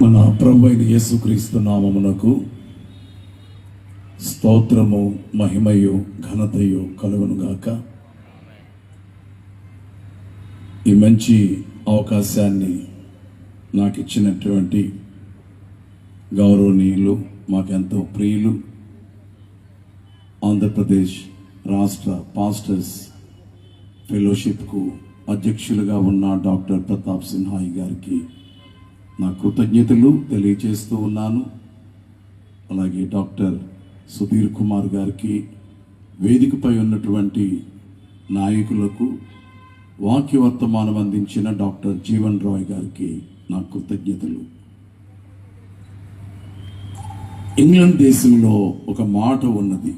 మన ప్రభువైన యేసుక్రీస్తు నామమునకు స్తోత్రము మహిమయు ఘనతయు కలుగునుగాక ఈ మంచి అవకాశాన్ని నాకు ఇచ్చినటువంటి గౌరవనీయులు మాకెంతో ప్రియులు ఆంధ్రప్రదేశ్ రాష్ట్ర పాస్టర్స్ ఫెలోషిప్కు అధ్యక్షులుగా ఉన్న డాక్టర్ ప్రతాప్ సిన్హాయి గారికి నా కృతజ్ఞతలు తెలియజేస్తూ ఉన్నాను. అలాగే డాక్టర్ సుధీర్ కుమార్ గారికి వేదికపై ఉన్నటువంటి నాయకులకు వాక్య వర్తమానం అందించిన డాక్టర్ జీవన్ రాయ్ గారికి నా కృతజ్ఞతలు. ఇంగ్లాండ్ దేశంలో ఒక మాట ఉన్నది.